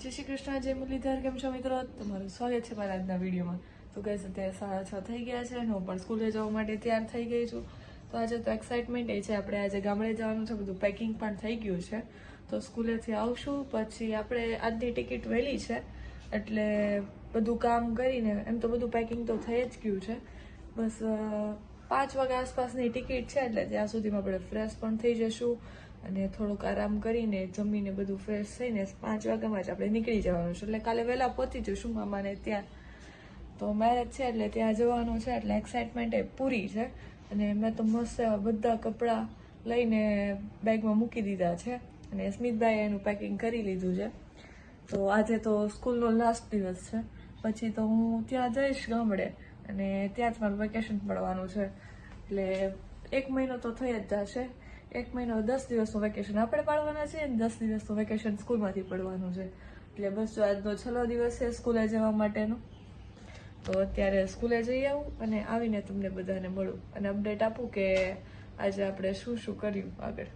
જય શ્રી કૃષ્ણ, જય મુરલીધર, કેમ છો મિત્રો? તમારું સ્વાગત છે મારા આજના વિડીયોમાં. તો ગઈ અત્યારે સાડા છ થઈ ગયા છે અને હું પણ સ્કૂલે જવા માટે તૈયાર થઈ ગઈ છું. તો આજે તો એક્સાઇટમેન્ટ એ છે. આપણે આજે ગામડે જવાનું છે. બધું પેકિંગ પણ થઈ ગયું છે. તો સ્કૂલેથી આવશું. પછી આપણે આજની ટિકિટ વહેલી છે. એટલે બધું કામ કરીને એમ તો બધું પેકિંગ તો થઈ જ ગયું છે. બસ પાંચ વાગ્યા આસપાસની ટિકિટ છે. એટલે ત્યાં સુધીમાં આપણે ફ્રેશ પણ થઈ જશું. અને થોડુંક આરામ કરીને જમીને બધું ફ્રેશ થઈને પાંચ વાગ્યામાં જ આપણે નીકળી જવાનું છે. એટલે કાલે વહેલા પહોંચી જશું મામાને ત્યાં. તો મેરેજ છે એટલે ત્યાં જવાનું છે એટલે એક્સાઇટમેન્ટ એ પૂરી છે. અને મેં તો મસ્ત બધા કપડાં લઈને બેગમાં મૂકી દીધા છે. અને સ્મિતભાઈએ એનું પેકિંગ કરી લીધું છે. તો આજે તો સ્કૂલનો લાસ્ટ દિવસ છે. પછી તો હું ત્યાં જઈશ ગામડે. અને ત્યાં જ મારું વેકેશન પડવાનું છે. એટલે એક મહિનો તો થઈ જ જશે. એક મહિનો દસ દિવસનું વેકેશન આપણે પાડવાના છે અને દસ દિવસનું વેકેશન સ્કૂલમાંથી પડવાનું છે. એટલે બસ જો આજનો છેલ્લો દિવસ છે સ્કૂલે જવા માટેનો, તો અત્યારે સ્કૂલે જઈ આવું અને આવીને તમને બધાને મળું અને અપડેટ આપું કે આજે આપણે શું શું કર્યું આગળ.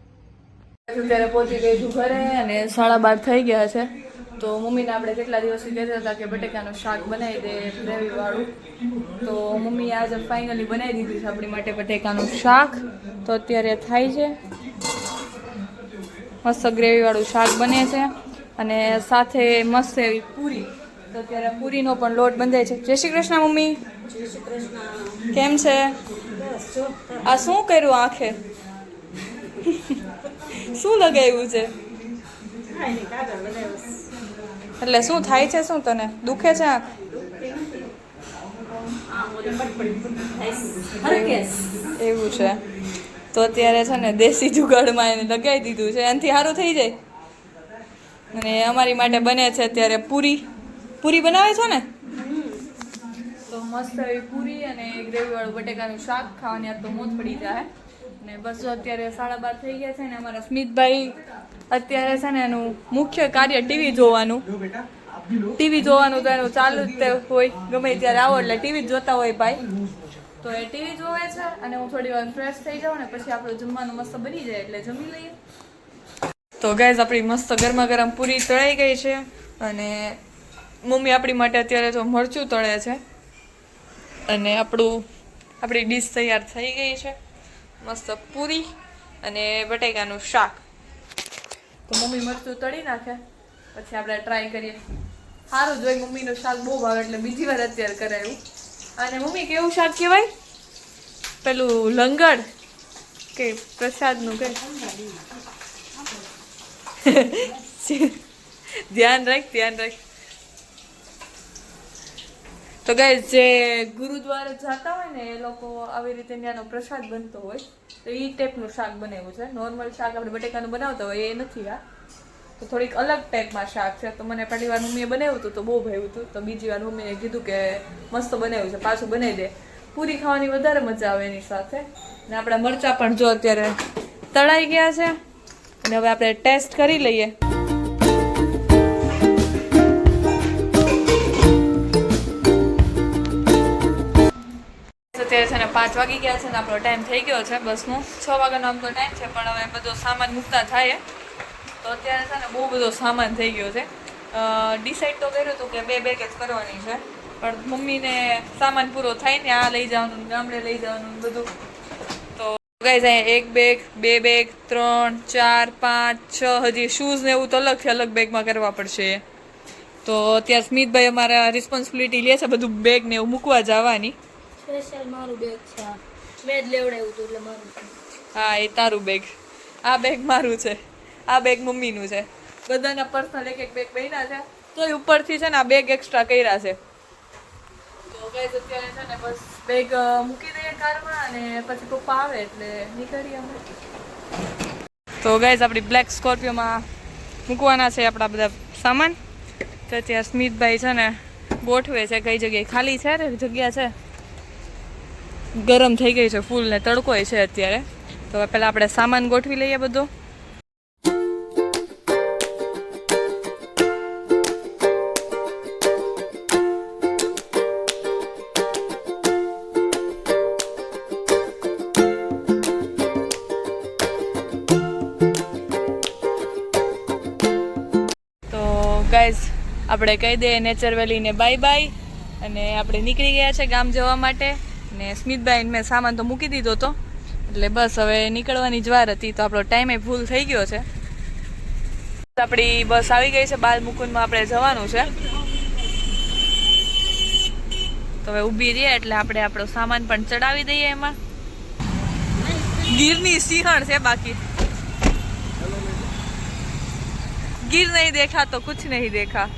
અત્યારે પહોંચી ગઈ છું ઘરે અને સાડા બાર થઈ ગયા છે. તો મમ્મીને આપણે કેટલા દિવસથી કહેતા હતા કે બટેકાનું શાક બનાવી દે ગ્રેવીવાળું તો મમ્મીએ આજે ફાઇનલી બનાવી દીધું છે આપણી માટે બટેકાનું શાક. તો અત્યારે થાય છે. મસ્ત ગ્રેવીવાળું શાક બને છે. અને સાથે મસ્ત એવી પૂરી. તો અત્યારે પૂરીનો પણ લોટ બંધાય છે. જય શ્રી કૃષ્ણ મમ્મી. કેમ છે? આ શું કર્યું આંખે? શું લગાવ્યું છે. એટલે શું થાય છે, શું તને? દુખે છે આંખ? એવું છે. તો અત્યારે છે ને દેશી જુગાડમાં એને લગાવી દીધું છે. એનાથી સારું થઈ જાય. અને અમારી માટે બને છે અત્યારે પૂરી. પૂરી બનાવે છો ને? તો મસ્ત એવી પૂરી અને ગ્રેવી વાળું બટેકાનું શાક ખાવાની આ તો મોજ પડી જાય. ને બસ અત્યારે સાડા બાર થઈ ગયા છે ને અમારા સ્મિતભાઈ અત્યારે છે ને એનું મુખ્ય કાર્ય ટીવી જોવાનું. ટીવી જોવાનું તો એનું ચાલુ જ હોય, ગમે ત્યારે આવો એટલે ટીવી જોતા હોય ભાઈ. તો એ ટીવી જોવે છે અને હું થોડી વાર ફ્રેશ થઈ જાઉં ને પછી આપણું જમવાનું મસ્ત બની જાય એટલે જમી લઈએ. તો ગાઈઝ આપણી મસ્ત ગરમા ગરમ પૂરી તળાઈ ગઈ છે અને મમ્મી આપણી માટે અત્યારે તો મરચું તળે છે. અને આપણું, આપણી ડીશ તૈયાર થઈ ગઈ છે. મસ્ત પૂરી અને બટેકાનું શાક. તો મમ્મી મરચું તળી નાખે. પછી આપણે ટ્રાય કરીએ. સારું જોઈ મમ્મીનું શાક બહુ ભાવે એટલે બીજી વાર અત્યારે કરાયું. અને મમ્મી કેવું શાક કહેવાય? પેલું લંગડ કે પ્રસાદનું કે ધ્યાન રાખ ધ્યાન રાખ. તો ગાય જે ગુરુદ્વારે જતા હોય ને, એ લોકો આવી રીતે ત્યાંનો પ્રસાદ બનતો હોય. તો એ ટાઈપનું શાક બનાવ્યું છે. નોર્મલ શાક આપણે બટેકાનું બનાવતા હોય, એ નથી આ. તો થોડીક અલગ ટાઈપમાં શાક છે. તો મને પહેલી વાર મમ્મીએ બનાવ્યું હતું, તો બહુ ભાવ્યું હતું. તો બીજી વાર મમ્મીએ કીધું કે મસ્ત બનાવ્યું છે, પાછું બનાવી દે. પૂરી ખાવાની વધારે મજા આવે એની સાથે. ને આપણા મરચાં પણ જો અત્યારે તળાઈ ગયા છે. અને હવે આપણે ટેસ્ટ કરી લઈએ. પાંચ વાગી ગયા છે ને આપણો ટાઈમ થઈ ગયો છે બસનો. છ વાગ્યાનો આમ તો ટાઈમ છે, પણ હવે બધો સામાન મૂકતા થાય. તો અત્યારે છે ને બહુ બધો સામાન થઈ ગયો છે. ડિસાઈડ તો કર્યું હતું કે બે બેગ જ કરવાની છે, પણ મમ્મીને સામાન પૂરો થાય ને આ લઈ જવાનું ગામડે લઈ જવાનું બધું. તો ગાઈઝ અહીંયા એક બેગ બે બેગ ત્રણ, ચાર, પાંચ, છ, હજી શૂઝ ને એવું તો અલગથી અલગ બેગમાં કરવા પડશે. તો અત્યારે સ્મિતભાઈ અમારા રિસ્પોન્સિબિલિટી લે છે બધું બેગ ને એવું મૂકવા જવાની. સ્પેશિયલ મારું બેગ છે આ. મેં જ લેવડાવ્યું હતું એટલે મારું. હા, એ તારું બેગ આ બેગ મારું છે. આ બેગ મમ્મીનું છે. બધાના પર્સનલ એક એક બેગ બન્યા છે. તો એ ઉપરથી છે ને આ બેગ એક્સ્ટ્રા કર્યા છે. તો ગાઈઝ અત્યારે છે ને બસ બેગ મૂકી દઈએ કારમાં અને પછી પપ્પા આવે એટલે નીકળીએ અમે. તો ગાઈઝ આપણી બ્લેક સ્કોર્પિયોમાં મૂકવાના છે આપણા બધા સામાન. તો ત્યાં સ્મિતભાઈ છે ને ગોઠવે છે, કઈ જગ્યાએ ખાલી છે ને, જગ્યા છે? ગરમ થઈ ગઈ છે ફૂલ ને તડકોય છે અત્યારે. તો હવે પહેલાં આપણે સામાન ગોઠવી લઈએ બધો. ગાઈઝ આપણે કહી દઈએ નેચર વેલીને બાય બાય અને આપણે નીકળી ગયા છે ગામ જવા માટે. અને સ્મિતભાઈને મેં સામાન તો મૂકી દીધો હતો એટલે બસ હવે નીકળવાની જ વાર હતી, તો આપણો ટાઈમે ભૂલ થઈ ગયો છે. આપણી બસ આવી ગઈ છે બાલ મુકુંદમાં આપણે જવાનું છે. તો હવે ઊભી રહીએ, એટલે આપણે આપણો સામાન પણ ચડાવી દઈએ એમાં. ગીરની સિંહણ છે બાકી. ગીર નહીં દેખા તો કુછ નહીં દેખા.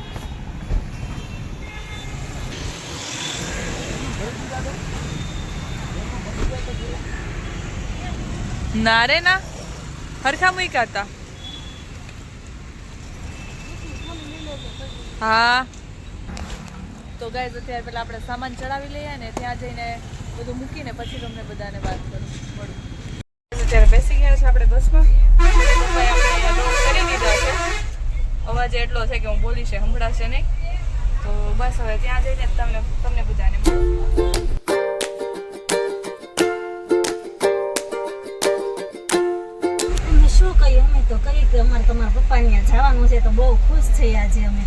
ના રે ના? હરખા મૂક્યા હા. તો ગાય અત્યારે પેલા આપણે સામાન ચડાવી લઈએ ને ત્યાં જઈને બધું મૂકીને પછી તમને બધાને વાત કરું, મળું. અત્યારે બેસી ગયા છે આપણે બસમાં. અવાજ એટલો છે કે હું બોલી છે નહીં. તો બસ હવે ત્યાં જઈને તમને તમને બધાને મળું. તમારા પપ્પાને ત્યાં જવાનું છે તો બહુ ખુશ થઈ આજે અમે.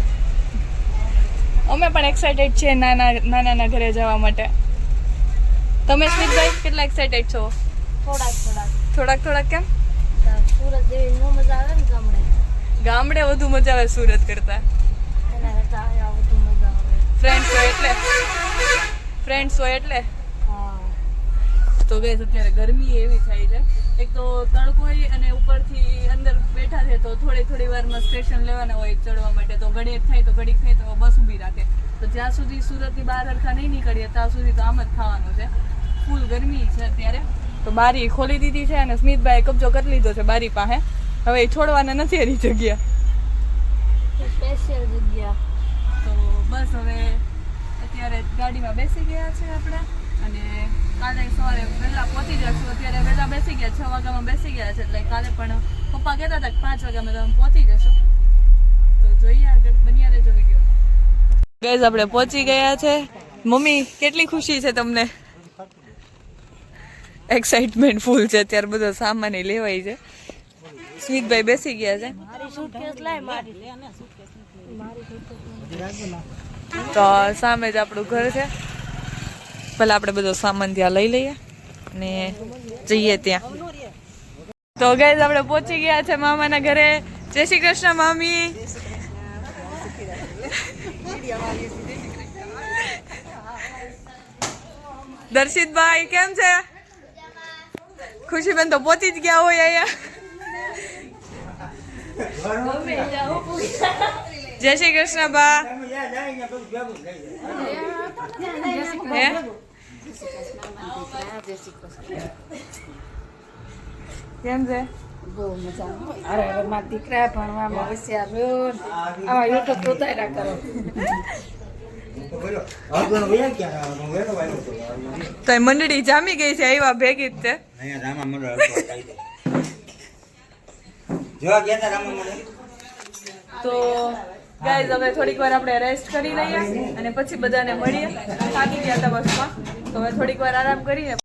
અમે પણ એક્સાઇટેડ છીએ નાના નાના ઘરે જવા માટે. તમે સ્મિતભાઈ કેટલા એક્સાઇટેડ છો? થોડાક થોડાક. થોડાક થોડાક કેમ? સુરત જેવી નો મજા આવે ને ગામડે. ગામડે વધુ મજા આવે સુરત કરતા. એના કરતા અહીંયા વધુ મજા આવે. ફ્રેન્ડ્સ હોય એટલે. ફ્રેન્ડ્સ હોય એટલે. તો ગેસ અત્યારે ગરમી એવી થાય છે. એક તો તડકો અને ઉપરથી અંદર બેઠા છે તો થોડી થોડી વારમાં સ્ટેશન લેવાના હોય ચડવા માટે તો ઘડીક થાય તો ઘડીક થાય તો બસ ઊભી રાખે. તો જ્યાં સુધી સુરતની બહાર હરખા નહીં નીકળીએ ત્યાં સુધી તો આમ જ થવાનું છે. ફૂલ ગરમી છે અત્યારે. તો બારી ખોલી દીધી છે અને સ્મિતભાઈ કબજો કરી લીધો છે બારી પાસે. હવે એ છોડવાના નથી એની જગ્યા. સ્પેશિયલ જગ્યા. તો બસ હવે અત્યારે ગાડીમાં બેસી ગયા છે આપણે. અને કાલે સવારે વહેલા પહોંચી જશું અત્યારે વહેલા બેસી ગયા છ વાગ્યામાં બેસી ગયા છે એટલે કાલે પણ પપ્પા કહેતા હતા કે પાંચ વાગ્યામાં તમે પહોંચી જશો. તો જોઈએ આગળ બન્યા રહેજો વીડિયો ગેસ આપણે પહોંચી ગયા છે. મમ્મી કેટલી ખુશી છે તમને? એક્સાઇટમેન્ટ ફૂલ છે. અત્યારે બધો સામાન લેવાય છે. સ્મિતભાઈ બેસી ગયા છે. મારી સુટકેસ લાય મારી. મારી સુટકેસ તો સામે જ આપણું ઘર છે. પહેલા આપણે બધો સામાન ત્યાં લઈ લઈએ અને જઈએ ત્યાં. તો ગાઈઝ આપણે પહોંચી ગયા છે મામાના ઘરે. જય શ્રી કૃષ્ણ, મામી. દર્શિતભાઈ, કેમ છે? ખુશીબેન તો પહોંચી જ ગયા હોય અહીંયા. જય શ્રી કૃષ્ણ, બા. કેમ છે? બહુ મજા અરે હવે મારા દીકરા ભણવામાં હોશિયાર રહ્યો ને. આવા યુટ્યુબ જોતા કરો. તો મંડળી જામી ગઈ છે આવ્યા ભેગી જ મંડળ? તો ગાઈઝ હવે થોડીક વાર આપણે રેસ્ટ કરી લઈએ અને પછી બધાને મળીએ. થાકી ગયા હતા બસમાં. તો હવે થોડીક વાર આરામ કરીએ